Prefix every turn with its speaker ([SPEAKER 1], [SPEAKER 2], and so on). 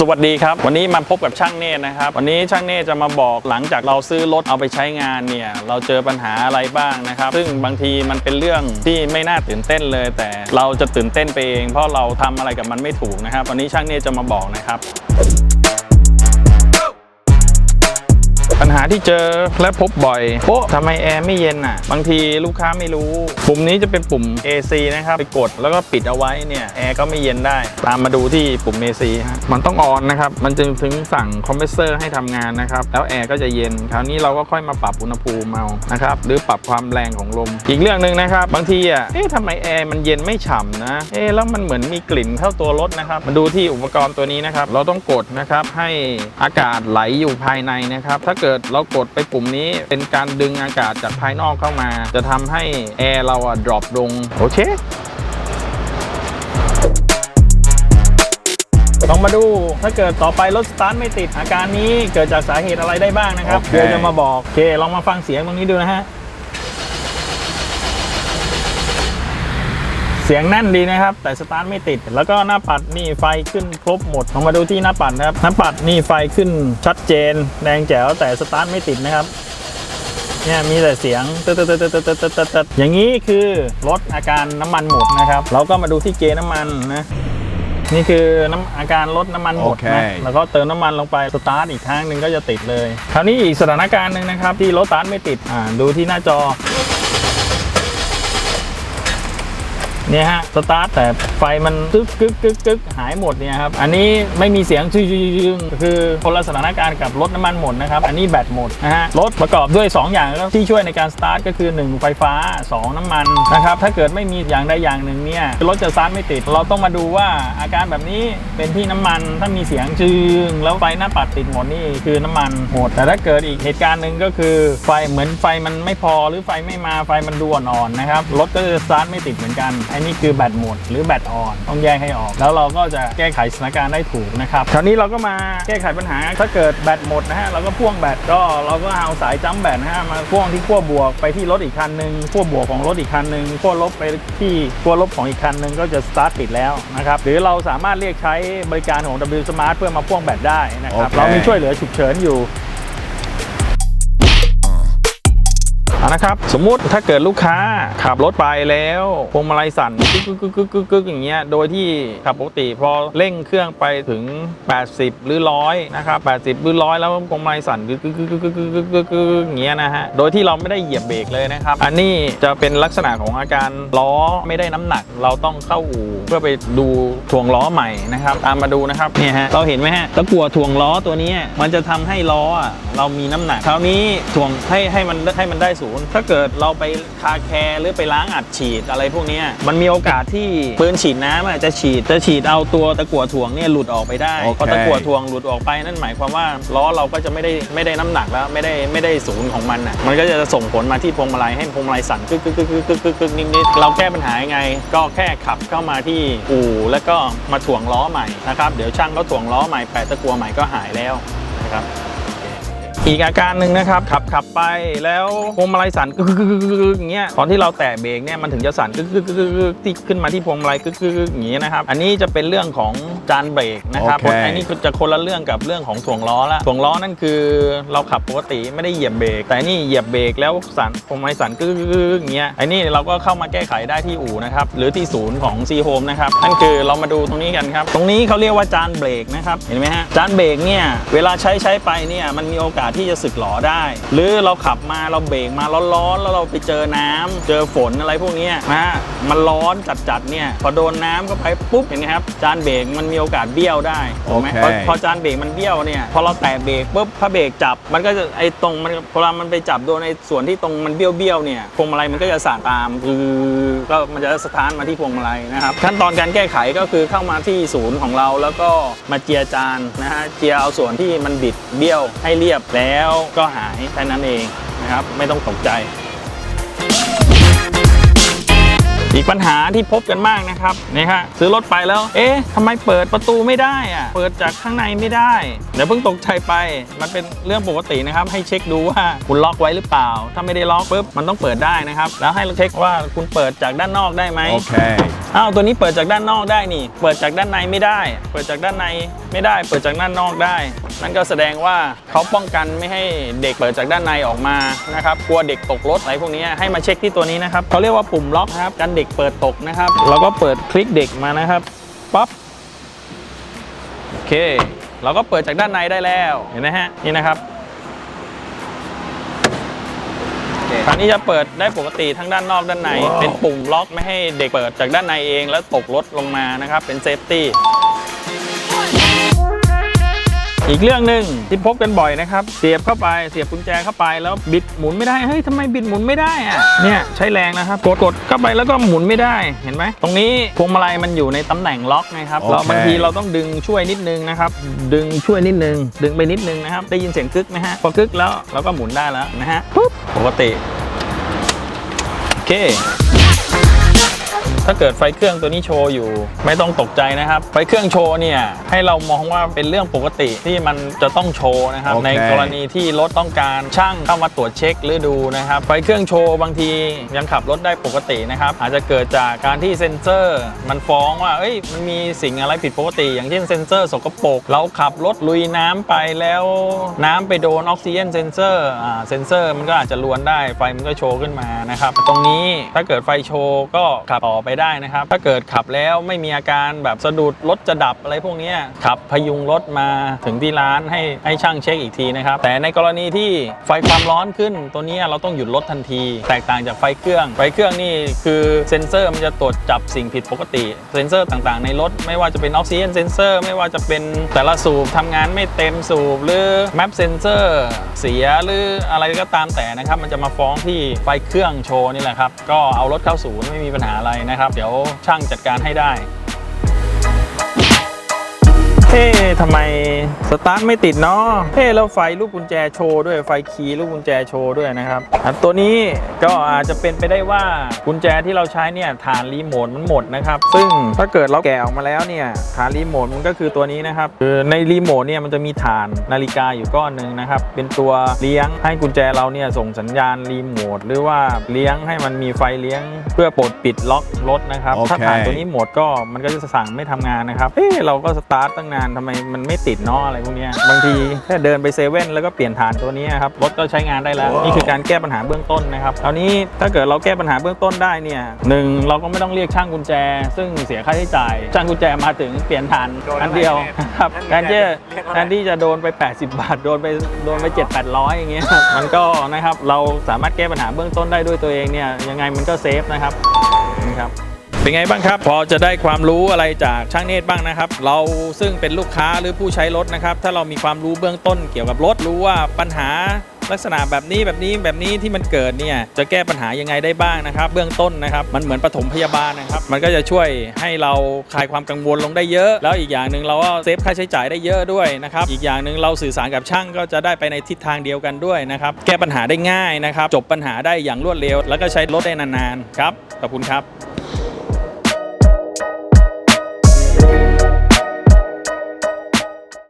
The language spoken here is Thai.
[SPEAKER 1] สวัสดีครับ วันนี้มาพบกับช่างเนตนะครับ วันนี้ช่างเนตจะมาบอกหลังจากเราซื้อรถเอาไปใช้งานเนี่ย เราเจอปัญหาอะไรบ้างนะครับ ซึ่งบางทีมันเป็นเรื่องที่ไม่น่าตื่นเต้นเลย แต่เราจะตื่นเต้นไปเอง เพราะเราทำอะไรกับมันไม่ถูกนะครับ วันนี้ช่างเนตจะมาบอกนะครับาที่เจอและพบบ่อยโป๊ะทำไมแอร์ไม่เย็นอะ บางทีลูกค้าไม่รู้ ปุ่มนี้จะเป็นปุ่ม AC นะครับ ไปกดแล้วก็ปิดเอาไว้เนี่ยแอร์ก็ไม่เย็นได้ ตามมาดูที่ปุ่ม AC ฮะมันต้องออนนะครับ มันจึงถึงสั่งคอมเพรสเซอร์ให้ทำงานนะครับ แล้วแอร์ก็จะเย็น คราวนี้เราก็ค่อยมาปรับอุณหภูมิเอานะครับ หรือปรับความแรงของลม อีกเรื่องหนึ่งนะครับ บางทีอะ เอ๊ะทำไมแอร์มันเย็นไม่ฉ่ำนะ เอ๊ะแล้วมันเหมือนมีกลิ่นเข้าตัวรถนะครับ มาดูที่อุปกรณ์ตัวนี้นะครับ เราต้องกดนะครับให้อากาศไหลอยู่ภายในนะครับ ถ้าเกิดเรากดไปปุ่มนี้เป็นการดึงอากาศจากภายนอกเข้ามา จะทำให้แอร์เราอะดรอปลง โอเคลองมาดูถ้าเกิดต่อไปรถสตาร์ทไม่ติดอาการนี้เกิดจากสาเหตุอะไรได้บ้างนะครับ
[SPEAKER 2] โอเค
[SPEAKER 1] เดี๋ยวจะมาบอกโอเคลองมาฟังเสียงตรงนี้ดูนะฮะ เสียงแน่นดีนะครับ แต่สตาร์ทไม่ติด แล้วก็หน้าปัดนี่ไฟขึ้นครบหมดลองมาดูที่หน้าปัดนะครับ หน้าปัดนี่ไฟขึ้นชัดเจน แดงแจ๋วแต่สตาร์ทไม่ติดนะครับเนี่ยมีแต่เสียงเตึ๊ดตึ๊ตึ๊ดตึ๊ตึ๊ดตึ๊ดอย่างนี้คือลดอาการน้ำมันหมดนะครับ เราก็มาดูที่เกน้ำมันนะนี่คือน้ำอาการลดน้ำมันหมดนะแล้วก็เติมน้ำมันลงไปสตาร์ทอีกครั้งหนึ่งก็จะติดเลย คราวนี้อีกสถานการณ์หนึ่งนะครับ ที่รถสตาร์ทไม่ติดอ่าดูที่หน้าจอ เนี่ยฮะ สตาร์ทแต่ ไฟมันกึ๊กกึ๊กกึ๊กกึกหายหมดเนี่ยครับ อันนี้ไม่มีเสียงชื่อคือคนละสถานการณ์กับรถน้ำมันหมดนะครับ อันนี้แบตหมดนะฮะ รถประกอบด้วย 2 อย่างที่ช่วยในการสตาร์ทก็คือ 1 ไฟฟ้า 2 น้ำมันนะครับ ถ้าเกิดไม่มีอย่างใดอย่างหนึ่งเนี่ยรถจะสตาร์ทไม่ติด เราต้องมาดูว่าอาการแบบนี้เป็นที่น้ำมัน ถ้ามีเสียงชื่งแล้วไฟหน้าปัดติดหมดนี่คือน้ำมันหมด แต่ถ้าเกิดอีกเหตุการณ์หนึ่งก็คือไฟเหมือนไฟมันไม่พอหรือไฟไม่มาไฟมันดูอ่อนๆนะครับ รถก็จะสตาร์ทไม่ติดเหมือนกัน อันนี้คือแบตหมดหรือแบตอ่อน ต้องแยกให้ออก แล้วเราก็จะแก้ไขสถานการณ์ได้ถูกนะครับคราวนี้เราก็มาแก้ไขปัญหาถ้าเกิดแบตหมดนะฮะเราก็พ่วงแบตก็เราก็เอาสายจัมป์แบตนะฮะมาพ่วงที่ขั้วบวกไปที่รถอีกคันหนึ่งขั้วบวกของรถอีกคันหนึ่งขั้วลบไปที่ขั้วลบของอีกคันหนึ่งก็จะสตาร์ทติดแล้วนะครับหรือเราสามารถเรียกใช้บริการของ W Smart เพื่อมาพ่วงแบตได้นะครับ
[SPEAKER 2] โอเค
[SPEAKER 1] เรามีช่วยเหลือฉุกเฉินอยู่ นะครับสมมุติถ้าเกิดลูกค้าขับรถไปแล้วพวงมาลัยสั่นกึกกึกกึกกึกกึกอย่างเงี้ยโดยที่ขับปกติพอเร่งเครื่องไปถึง 80 หรือร้อยนะครับแปดสิบหรือร้อยแล้วพวงมาลัยสั่นกึกกึกกึกกึกกึกกึกกึกกึกอย่างเงี้ยนะฮะโดยที่เราไม่ได้เหยียบเบรกเลยนะครับ อันนี้จะเป็นลักษณะของอาการล้อไม่ได้น้ำหนัก เราต้องเข้าอู่เพื่อไปดูถ่วงล้อใหม่นะครับ ตามมาดูนะครับเนี่ยฮะเราเห็นไหมฮะตะกั่วถ่วงล้อตัวนี้มันจะทำให้ล้อเรามีน้ำหนักคราวนี้ถ่วงให้ให้มันให้มันได้สู3.0 ถ้าเกิดเราไปคาแคร์หรือไปล้างอัดฉีดอะไรพวกนี้มันมีโอกาสที่ปืนฉีดน้ำจะฉีดจะฉีดเอาตัวตะกั่วถ่วงเนี่ยหลุดออกไปได้พอตะกั่วถ่วงหลุดออกไปนั่นหมายความว่าล้อเราก็จะไม่ได้ไม่ได้น้ำหนักแล้วไม่ได้ไม่ได้ศูนย์ของมันอะมันก็จะส่งผลมาที่พวงมาลัยให้พวงมาลัยสั่นกึกคึกคึกคึกคึกกึกนิดๆเราแก้ปัญหายังไง ก็แค่ขับเข้ามาที่อู่แล้วก็มาถ่วงล้อใหม่นะครับเดี๋ยวช่างก็ถ่วงล้อใหม่แปะตะกั่วใหม่ก็หายแล้วนะครับ อีกอาการหนึ่งนะครับขับขับไปแล้วพวงมาลัยสั่นกึกกึกกึกกึกกึกอย่างเงี้ยตอนที่เราแตะเบรกเนี่ยมันถึงจะสั่นกึกกึกกึกกึกกึกที่ขึ้นมาที่พวงมาลัยกึกกึกกึกอย่างเงี้ยนะครับอันนี้จะเป็นเรื่องของจานเบรกนะครับ
[SPEAKER 2] โอเค
[SPEAKER 1] อันนี้จะคนละเรื่องกับเรื่องของถ่วงล้อละถ่วงล้อนั่นคือเราขับปกติไม่ได้เหยียบเบรกแต่นี่เหยียบเบรกแล้วสั่นพวงมาลัยสั่นกึกกึกกึกกึกอย่างเงี้ยอันนี้เราก็เข้ามาแก้ไขได้ที่อู่นะครับหรือที่ศูนย์ของซีโฮมนะครับนั่นคือเรามาดูตรงนี้กันครับตรงนี้เขาเรียกว่าจานเบรกนะครับเห็นไหมฮะจานเบรกเนี่ยเวลาใช้ใช้ไปเนี่ยมันมีโอกาสที่จะสึกหลอได้ หรือเราขับมาเราเบรกมาร้อนๆแล้วเราไปเจอน้ำเจอฝนอะไรพวกเนี้ยนะมันร้อนจัดๆเนี่ยพอโดนน้ำเข้าไปปุ๊บเห็นไหมครับจานเบรกมันมีโอกาสเบี้ยวได้ถูกไหม
[SPEAKER 2] โอเค
[SPEAKER 1] พอพอจานเบรกมันเบี้ยวเนี่ยพอเราแตะเบรกปุ๊บถ้าเบรกจับมันก็จะไอ้ตรงมันพอเรามันไปจับโดนไอ้ส่วนที่ตรงมันเบี้ยวเบี้ยวๆเนี่ยพวงมาลัยมันก็จะสั่นตามคือก็มันจะสถานมาที่พวงมาลัยนะครับขั้นตอนการแก้ไขก็คือเข้ามาที่ศูนย์ของเราแล้วก็มาเจียจานนะฮะเจียเอาส่วนที่มันบิดเบี้ยวให้เรียบแล้วก็หายแค่นั้นเองนะครับ ไม่ต้องตกใจ อีกปัญหาที่พบกันมากนะครับนี่ฮะซื้อรถไปแล้ว เอ๊ะทำไมเปิดประตูไม่ได้อะเปิดจากข้างในไม่ได้เดี๋ยวเพิ่งตกใจไป มันเป็นเรื่องปกตินะครับ ให้เช็คดูว่าคุณล็อกไว้หรือเปล่า ถ้าไม่ได้ล็อกปุ๊บมันต้องเปิดได้นะครับ แล้วให้เราเช็คว่าคุณเปิดจากด้านนอกได้ไหม
[SPEAKER 2] โอเค
[SPEAKER 1] อ้าวตัวนี้เปิดจากด้านนอกได้นี่ เปิดจากด้านในไม่ได้ เปิดจากด้านในไม่ได้ เปิดจากด้านนอกได้ นั่นก็แสดงว่าเขาป้องกันไม่ให้เด็กเปิดจากด้านในออกมานะครับกลัวเด็กตกรถอะไรพวกนี้ให้มาเช็คที่ตัวนี้นะครับเขาเรียกว่าปุ่มล็อกครับกันเด็กเปิดตกนะครับเราก็เปิดคลิกเด็กมานะครับปั๊บโอเค เราก็เปิดจากด้านในได้แล้วเห็นไหมฮะนี่นะครับ คราวนี้จะเปิดได้ปกติทั้งด้านนอกด้านใน เป็นปุ่มล็อกไม่ให้เด็กเปิดจากด้านในเองแล้วตกรถลงมานะครับ เป็นเซฟตี้ อีกเรื่องหนึ่งที่พบกันบ่อยนะครับ เสียบเข้าไปเสียบกุญแจเข้าไปแล้วบิดหมุนไม่ได้ เฮ้ยทำไมบิดหมุนไม่ได้อะเนี่ยใช้แรงนะครับ กดกดเข้าไปแล้วก็หมุนไม่ได้เห็นไหมตรงนี้พวงมาลัยมันอยู่ในตำแหน่งล็อกนะครับเรา
[SPEAKER 2] โอเค
[SPEAKER 1] บางทีเราต้องดึงช่วยนิดนึงนะครับ ดึงช่วยนิดนึง ดึงไปนิดนึงนะครับ ได้ยินเสียงกึกไหมฮะพอกึกแล้วเราก็หมุนได้แล้วนะฮะปุ๊บปกติโอเค ถ้าเกิดไฟเครื่องตัวนี้โชว์อยู่ ไม่ต้องตกใจนะครับ ไฟเครื่องโชว์เนี่ยให้เรามองว่าเป็นเรื่องปกติที่มันจะต้องโชว์นะครับ
[SPEAKER 2] โอเค
[SPEAKER 1] ในกรณีที่รถต้องการช่างเข้ามาตรวจเช็คหรือดูนะครับไฟเครื่องโชว์บางทียังขับรถได้ปกตินะครับ อาจจะเกิดจากการที่เซ็นเซอร์ มันฟ้องว่าเอ้ยมันมีสิ่งอะไรผิดปกติ อย่างเช่นเซ็นเซอร์สกปรกเราขับรถลุยน้ำไปแล้วน้ำไปโดนออกซิเจนเซนเซอร์อ่าเซนเซอร์มันก็อาจจะลวนได้ไฟมันก็โชว์ขึ้นมานะครับตรงนี้ถ้าเกิดไฟโชว์ก็ขับต่อไปได้นะครับ ถ้าเกิดขับแล้วไม่มีอาการแบบสะดุดรถจะดับอะไรพวกนี้ขับพยุงรถมาถึงที่ร้านให้ให้ช่างเช็คอีกทีนะครับ แต่ในกรณีที่ไฟความร้อนขึ้น ตัวนี้เราต้องหยุดรถทันที แตกต่างจากไฟเครื่อง ไฟเครื่องนี่คือเซ็นเซอร์มันจะตรวจจับสิ่งผิดปกติ เซ็นเซอร์ต่างๆในรถ ไม่ว่าจะเป็นออกซิเจนเซนเซอร์ไม่ว่าจะเป็นแต่ละสูบทำงานไม่เต็มสูบหรือแมปเซนเซอร์เสียหรืออะไรก็ตามแต่นะครับ มันจะมาฟ้องที่ไฟเครื่องโชว์นี่แหละครับก็เอารถเข้าศูนย์ไม่มีปัญหาอะไรนะครับเดี๋ยวช่างจัดการให้ได้ เอ๊ะทำไมสตาร์ทไม่ติดเนาะเอ๊ะแล้วไฟลูกกุญแจโชว์ด้วยไฟคีย์ลูกกุญแจโชว์ด้วยนะครับอะตัวนี้ก็อาจจะเป็นไปได้ว่ากุญแจที่เราใช้เนี่ยฐานรีโมทมันหมดนะครับ ซึ่งถ้าเกิดเราแกะออกมาแล้วเนี่ยฐานรีโมทมันก็คือตัวนี้นะครับคือในรีโมทเนี่ยมันจะมีฐานนาฬิกาอยู่ก้อนหนึ่งนะครับ เป็นตัวเลี้ยงให้กุญแจเราเนี่ยส่งสัญญาณรีโมทหรือว่าเลี้ยงให้มันมีไฟเลี้ยง เพื่อปลดปิดล็อกรถนะครับ
[SPEAKER 2] โอเค
[SPEAKER 1] ถ้าฐานตัวนี้หมดก็มันก็จะสั่งไม่ทำงานนะครับเอ๊ะเราก็สตาร์ทตั้งนานทำไมมันไม่ติดเนาะอะไรพวกเนี้ยบางทีแค่เดินไปเซเว่นแล้วก็เปลี่ยนฐานตัวนี้ครับรถก็ใช้งานได้แล้ว นี่คือการแก้ปัญหาเบื้องต้นนะครับคราวนี้ถ้าเกิดเราแก้ปัญหาเบื้องต้นได้เนี่ยหนึ่งเราก็ไม่ต้องเรียกช่างกุญแจ ซึ่งเสียค่าใช้จ่าย ช่างกุญแจมาถึงเปลี่ยนฐานอันเดียวครับแทนที่แทนที่จะโดนไป 80 บาท โดนไปโดนไป7 8 0 0 อย่างเงี้ยมันก็นะครับเราสามารถแก้ปัญหาเบื้องต้นได้ด้วยตัวเองเนี่ยยังไงมันก็เซฟนะครับนี่ครับ เป็นไงบ้างครับ พอจะได้ความรู้อะไรจากช่างเนตรบ้างนะครับ เราซึ่งเป็นลูกค้าหรือผู้ใช้รถนะครับ ถ้าเรามีความรู้เบื้องต้นเกี่ยวกับรถรู้ว่าปัญหาลักษณะแบบนี้แบบนี้แบบนี้ที่มันเกิดเนี่ยจะแก้ปัญหายังไงได้บ้างนะครับ เบื้องต้นนะครับ มันเหมือนปฐมพยาบาลนะครับ มันก็จะช่วยให้เราคลายความกังวลลงได้เยอะ แล้วอีกอย่างหนึ่งเราก็เซฟค่าใช้จ่ายได้เยอะด้วยนะครับ อีกอย่างหนึ่งเราสื่อสารกับช่างก็จะได้ไปในทิศทางเดียวกันด้วยนะครับ แก้ปัญหาได้ง่ายนะครับ จบปัญหาได้อย่างรวดเร็ว แล้วก็ใช้รถได้นานๆครับขอบคุณครับ